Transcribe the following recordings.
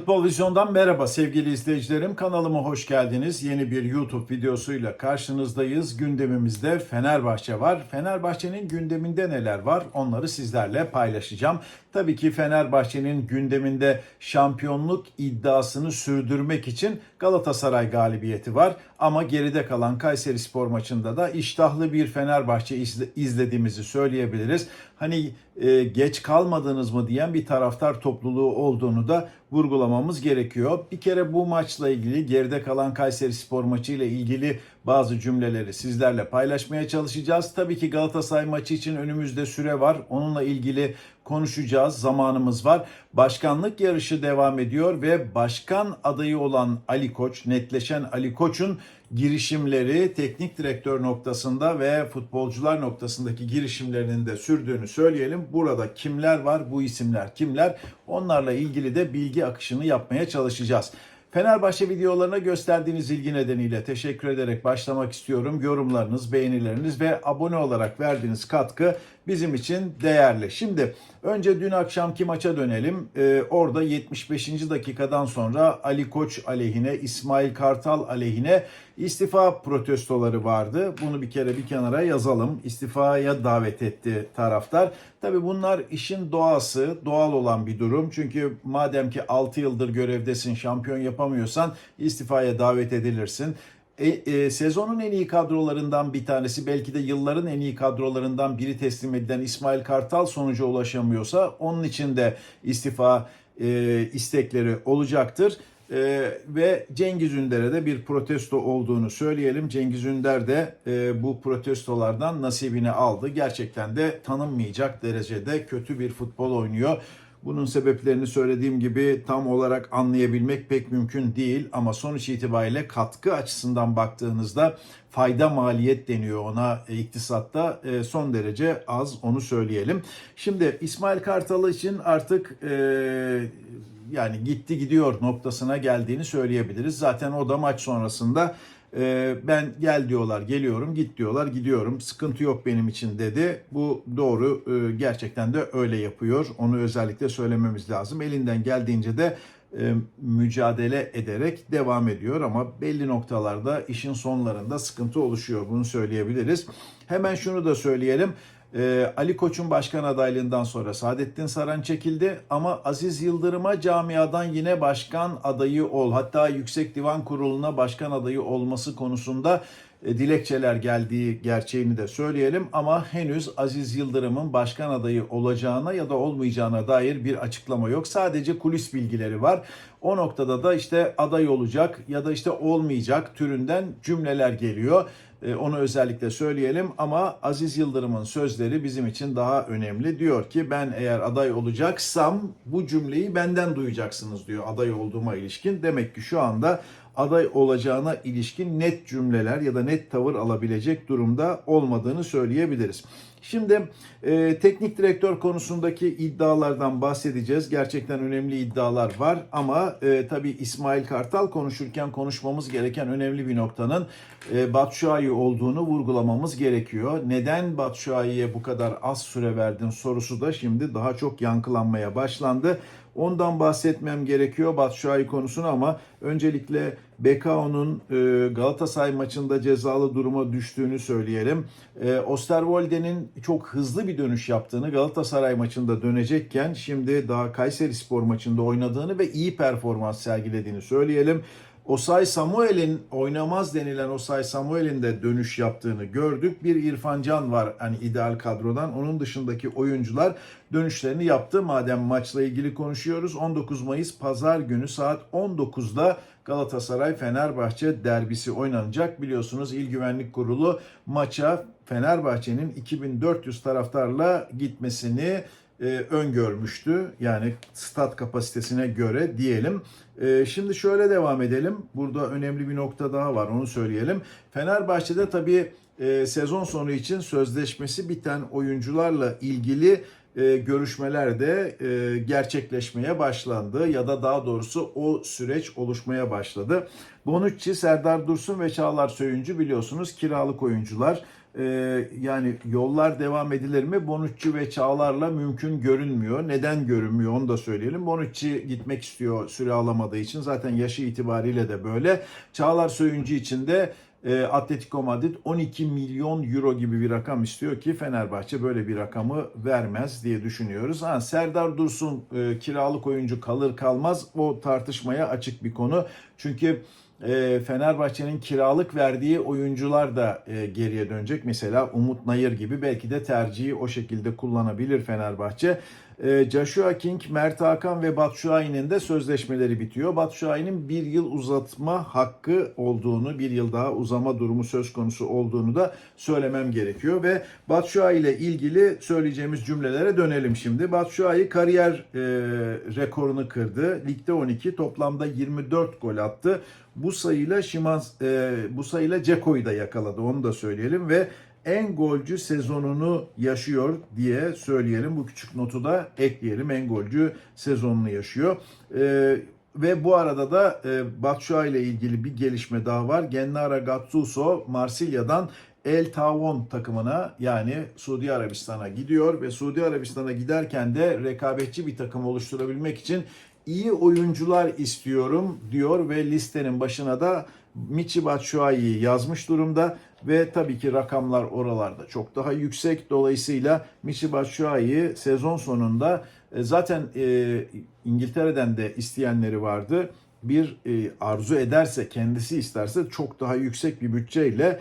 Futbol Vizyon'dan merhaba sevgili izleyicilerim. Kanalıma hoş geldiniz. Yeni bir YouTube videosuyla karşınızdayız. Gündemimizde Fenerbahçe var. Fenerbahçe'nin gündeminde neler var onları sizlerle paylaşacağım. Tabii ki Fenerbahçe'nin gündeminde şampiyonluk iddiasını sürdürmek için Galatasaray galibiyeti var. Ama geride kalan Kayseri Spor maçında da iştahlı bir Fenerbahçe izle- izlediğimizi söyleyebiliriz. Hani e, geç kalmadınız mı diyen bir taraftar topluluğu olduğunu da vurgulamamız gerekiyor. Bir kere bu maçla ilgili geride kalan Kayseri Spor maçı ile ilgili bazı cümleleri sizlerle paylaşmaya çalışacağız. Tabii ki Galatasaray maçı için önümüzde süre var. Onunla ilgili konuşacağız. Zamanımız var. Başkanlık yarışı devam ediyor ve başkan adayı olan Ali Koç, netleşen Ali Koç'un girişimleri teknik direktör noktasında ve futbolcular noktasındaki girişimlerinin de sürdüğünü söyleyelim. Burada kimler var, bu isimler kimler? Onlarla ilgili de bilgi akışını yapmaya çalışacağız. Fenerbahçe videolarına gösterdiğiniz ilgi nedeniyle teşekkür ederek başlamak istiyorum. Yorumlarınız, beğenileriniz ve abone olarak verdiğiniz katkı bizim için değerli. Şimdi önce dün akşamki maça dönelim. Ee, orada 75. dakikadan sonra Ali Koç aleyhine, İsmail Kartal aleyhine istifa protestoları vardı. Bunu bir kere bir kenara yazalım. İstifaya davet etti taraftar. Tabii bunlar işin doğası, doğal olan bir durum. Çünkü madem ki 6 yıldır görevdesin, şampiyon yapamıyorsan istifaya davet edilirsin. E, e, sezonun en iyi kadrolarından bir tanesi belki de yılların en iyi kadrolarından biri teslim edilen İsmail Kartal sonuca ulaşamıyorsa onun için de istifa e, istekleri olacaktır. E, ve Cengiz Ünder'e de bir protesto olduğunu söyleyelim. Cengiz Ünder de e, bu protestolardan nasibini aldı. Gerçekten de tanınmayacak derecede kötü bir futbol oynuyor. Bunun sebeplerini söylediğim gibi tam olarak anlayabilmek pek mümkün değil ama sonuç itibariyle katkı açısından baktığınızda fayda maliyet deniyor ona iktisatta e, son derece az onu söyleyelim. Şimdi İsmail Kartal için artık e, yani gitti gidiyor noktasına geldiğini söyleyebiliriz. Zaten o da maç sonrasında e, ben gel diyorlar geliyorum, git diyorlar gidiyorum, sıkıntı yok benim için dedi. Bu doğru e, gerçekten de öyle yapıyor. Onu özellikle söylememiz lazım. Elinden geldiğince de e, mücadele ederek devam ediyor ama belli noktalarda işin sonlarında sıkıntı oluşuyor. Bunu söyleyebiliriz. Hemen şunu da söyleyelim. Ee, Ali Koç'un başkan adaylığından sonra Saadettin Saran çekildi ama Aziz Yıldırım'a camiadan yine başkan adayı ol hatta Yüksek Divan Kurulu'na başkan adayı olması konusunda dilekçeler geldiği gerçeğini de söyleyelim ama henüz Aziz Yıldırım'ın başkan adayı olacağına ya da olmayacağına dair bir açıklama yok. Sadece kulis bilgileri var. O noktada da işte aday olacak ya da işte olmayacak türünden cümleler geliyor. E, Onu özellikle söyleyelim ama Aziz Yıldırım'ın sözleri bizim için daha önemli. Diyor ki ben eğer aday olacaksam bu cümleyi benden duyacaksınız diyor aday olduğuma ilişkin. Demek ki şu anda aday olacağına ilişkin net cümleler ya da net tavır alabilecek durumda olmadığını söyleyebiliriz. Şimdi e, teknik direktör konusundaki iddialardan bahsedeceğiz. Gerçekten önemli iddialar var ama e, tabii İsmail Kartal konuşurken konuşmamız gereken önemli bir noktanın e, Batshuayi olduğunu vurgulamamız gerekiyor. Neden Batshuayi'ye bu kadar az süre verdin sorusu da şimdi daha çok yankılanmaya başlandı. Ondan bahsetmem gerekiyor Batshuayi konusunu ama öncelikle Bekao'nun e, Galatasaray maçında cezalı duruma düştüğünü söyleyelim. E, Osterwolde'nin çok hızlı bir dönüş yaptığını Galatasaray maçında dönecekken şimdi daha Kayseri Spor maçında oynadığını ve iyi performans sergilediğini söyleyelim. Osay Samuel'in oynamaz denilen Osay Samuel'in de dönüş yaptığını gördük. Bir İrfan Can var hani ideal kadrodan. Onun dışındaki oyuncular dönüşlerini yaptı. Madem maçla ilgili konuşuyoruz. 19 Mayıs pazar günü saat 19'da Galatasaray Fenerbahçe derbisi oynanacak. Biliyorsunuz İl Güvenlik Kurulu maça Fenerbahçe'nin 2400 taraftarla gitmesini e, öngörmüştü. Yani stat kapasitesine göre diyelim. E, şimdi şöyle devam edelim. Burada önemli bir nokta daha var onu söyleyelim. Fenerbahçe'de tabii e, sezon sonu için sözleşmesi biten oyuncularla ilgili e, görüşmeler de e, gerçekleşmeye başlandı ya da daha doğrusu o süreç oluşmaya başladı. Bonucci, Serdar Dursun ve Çağlar Söyüncü biliyorsunuz kiralık oyuncular. E, yani yollar devam edilir mi? Bonucci ve Çağlar'la mümkün görünmüyor. Neden görünmüyor onu da söyleyelim. Bonucci gitmek istiyor süre alamadığı için. Zaten yaşı itibariyle de böyle. Çağlar Söyüncü için de e, Atletico Madrid 12 milyon euro gibi bir rakam istiyor ki Fenerbahçe böyle bir rakamı vermez diye düşünüyoruz. Ha, Serdar Dursun e, kiralık oyuncu kalır kalmaz o tartışmaya açık bir konu. Çünkü e, Fenerbahçe'nin kiralık verdiği oyuncular da e, geriye dönecek. Mesela Umut Nayır gibi belki de tercihi o şekilde kullanabilir Fenerbahçe. E, Joshua King, Mert Hakan ve Batshuayi'nin de sözleşmeleri bitiyor. Batshuayi'nin bir yıl uzatma hakkı olduğunu, bir yıl daha uzama durumu söz konusu olduğunu da söylemem gerekiyor. Ve Batshuayi ile ilgili söyleyeceğimiz cümlelere dönelim şimdi. Batshuayi kariyer e, rekorunu kırdı. Ligde 12, toplamda 24 gol attı. Bu sayıyla Şimans, e, bu sayıyla Ceko'yu da yakaladı onu da söyleyelim ve en golcü sezonunu yaşıyor diye söyleyelim. Bu küçük notu da ekleyelim. En golcü sezonunu yaşıyor. Ee, ve bu arada da e, Batshuayi ile ilgili bir gelişme daha var. Gennaro Gattuso Marsilya'dan El Tawon takımına yani Suudi Arabistan'a gidiyor ve Suudi Arabistan'a giderken de rekabetçi bir takım oluşturabilmek için iyi oyuncular istiyorum diyor ve listenin başına da Michi Batshuayi'yi yazmış durumda ve tabii ki rakamlar oralarda çok daha yüksek. Dolayısıyla Michi Batshuayi sezon sonunda e, zaten e, İngiltere'den de isteyenleri vardı. Bir e, arzu ederse, kendisi isterse çok daha yüksek bir bütçeyle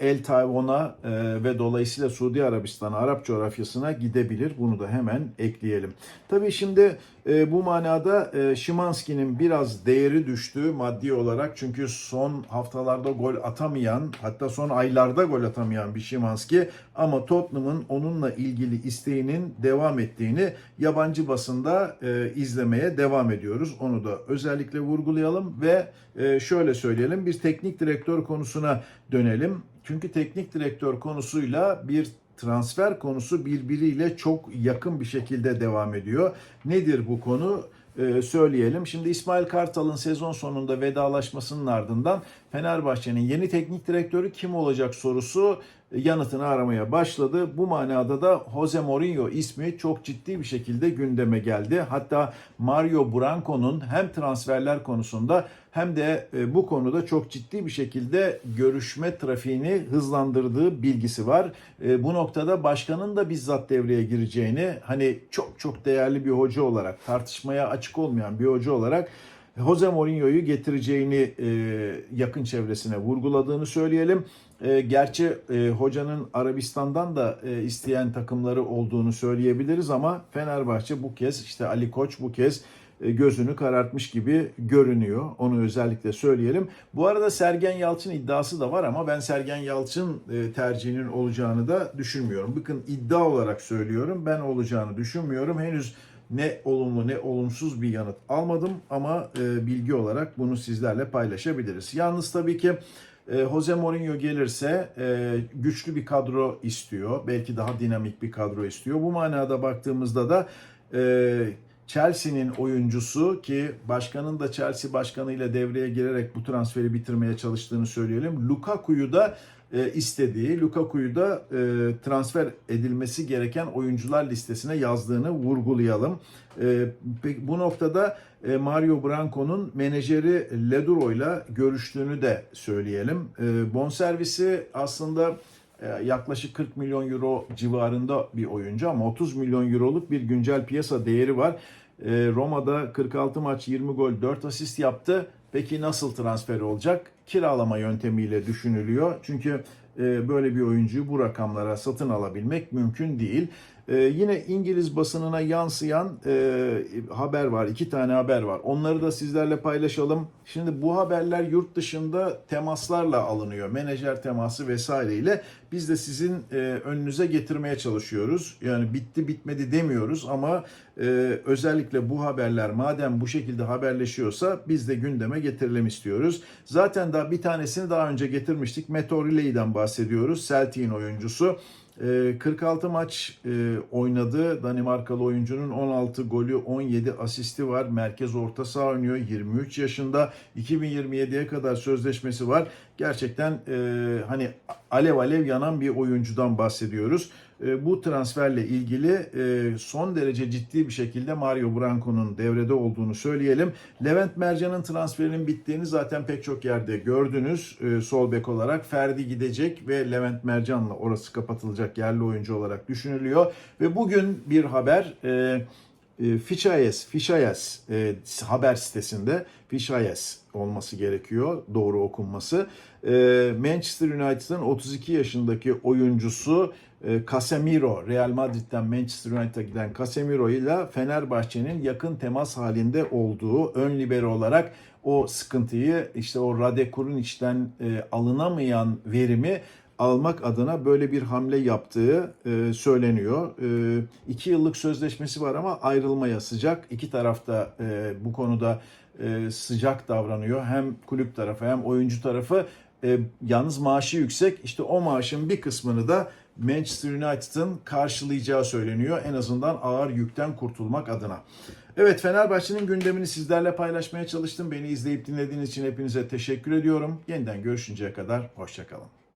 El Tayvan'a ve dolayısıyla Suudi Arabistan'a, Arap coğrafyasına gidebilir. Bunu da hemen ekleyelim. Tabii şimdi e, bu manada Şimanski'nin biraz değeri düştü maddi olarak. Çünkü son haftalarda gol atamayan, hatta son aylarda gol atamayan bir Şimanski. Ama Tottenham'ın onunla ilgili isteğinin devam ettiğini yabancı basında izlemeye devam ediyoruz. Onu da özellikle vurgulayalım ve şöyle söyleyelim. Bir teknik direktör konusuna dönelim. Çünkü teknik direktör konusuyla bir transfer konusu birbiriyle çok yakın bir şekilde devam ediyor. Nedir bu konu? Ee, söyleyelim. Şimdi İsmail Kartal'ın sezon sonunda vedalaşmasının ardından Fenerbahçe'nin yeni teknik direktörü kim olacak sorusu yanıtını aramaya başladı. Bu manada da Jose Mourinho ismi çok ciddi bir şekilde gündeme geldi. Hatta Mario Branco'nun hem transferler konusunda hem de e, bu konuda çok ciddi bir şekilde görüşme trafiğini hızlandırdığı bilgisi var. E, bu noktada başkanın da bizzat devreye gireceğini hani çok çok değerli bir hoca olarak tartışmaya açık olmayan bir hoca olarak Jose Mourinho'yu getireceğini e, yakın çevresine vurguladığını söyleyelim. Gerçi hocanın Arabistan'dan da isteyen takımları olduğunu söyleyebiliriz ama Fenerbahçe bu kez işte Ali Koç bu kez gözünü karartmış gibi görünüyor. Onu özellikle söyleyelim. Bu arada Sergen Yalçın iddiası da var ama ben Sergen Yalçın e, tercihinin olacağını da düşünmüyorum. Bakın iddia olarak söylüyorum. Ben olacağını düşünmüyorum. Henüz ne olumlu ne olumsuz bir yanıt almadım ama e, bilgi olarak bunu sizlerle paylaşabiliriz. Yalnız tabii ki Jose Mourinho gelirse güçlü bir kadro istiyor. Belki daha dinamik bir kadro istiyor. Bu manada baktığımızda da Chelsea'nin oyuncusu ki başkanın da Chelsea başkanıyla devreye girerek bu transferi bitirmeye çalıştığını söyleyelim. Lukaku'yu da e, istediği, Lukaku'yu da e, transfer edilmesi gereken oyuncular listesine yazdığını vurgulayalım. E, bu noktada e, Mario Branco'nun menajeri Leduro ile görüştüğünü de söyleyelim. E, bonservisi aslında yaklaşık 40 milyon euro civarında bir oyuncu ama 30 milyon euroluk bir güncel piyasa değeri var. E, Roma'da 46 maç 20 gol 4 asist yaptı. Peki nasıl transfer olacak? Kiralama yöntemiyle düşünülüyor. Çünkü e, böyle bir oyuncuyu bu rakamlara satın alabilmek mümkün değil. Ee, yine İngiliz basınına yansıyan e, haber var. iki tane haber var. Onları da sizlerle paylaşalım. Şimdi bu haberler yurt dışında temaslarla alınıyor. Menajer teması vesaireyle. Biz de sizin e, önünüze getirmeye çalışıyoruz. Yani bitti bitmedi demiyoruz ama e, özellikle bu haberler madem bu şekilde haberleşiyorsa biz de gündeme getirelim istiyoruz. Zaten daha bir tanesini daha önce getirmiştik. Meteor Relay'den bahsediyoruz. Celtic'in oyuncusu. E, 46 maç e, oynadı. Danimarkalı oyuncunun 16 golü, 17 asisti var. Merkez orta saha oynuyor. 23 yaşında. 2027'ye kadar sözleşmesi var. Gerçekten e, hani alev alev yanan bir oyuncudan bahsediyoruz. E, bu transferle ilgili e, son derece ciddi bir şekilde Mario Branco'nun devrede olduğunu söyleyelim. Levent Mercan'ın transferinin bittiğini zaten pek çok yerde gördünüz. E, sol bek olarak Ferdi gidecek ve Levent Mercan'la orası kapatılacak yerli oyuncu olarak düşünülüyor. Ve bugün bir haber Fichayes, Fichayes e, haber sitesinde Fichayes olması gerekiyor doğru okunması. E, Manchester United'ın 32 yaşındaki oyuncusu Casemiro, Real Madrid'den Manchester United'a giden Casemiro ile Fenerbahçe'nin yakın temas halinde olduğu ön libero olarak o sıkıntıyı işte o Rade Kurunić'ten e, alınamayan verimi almak adına böyle bir hamle yaptığı e, söyleniyor. E, yıllık sözleşmesi var ama ayrılmaya sıcak. İki tarafta e, bu konuda e, sıcak davranıyor. Hem kulüp tarafı hem oyuncu tarafı. E, yalnız maaşı yüksek. İşte o maaşın bir kısmını da Manchester United'ın karşılayacağı söyleniyor. En azından ağır yükten kurtulmak adına. Evet Fenerbahçe'nin gündemini sizlerle paylaşmaya çalıştım. Beni izleyip dinlediğiniz için hepinize teşekkür ediyorum. Yeniden görüşünceye kadar hoşçakalın.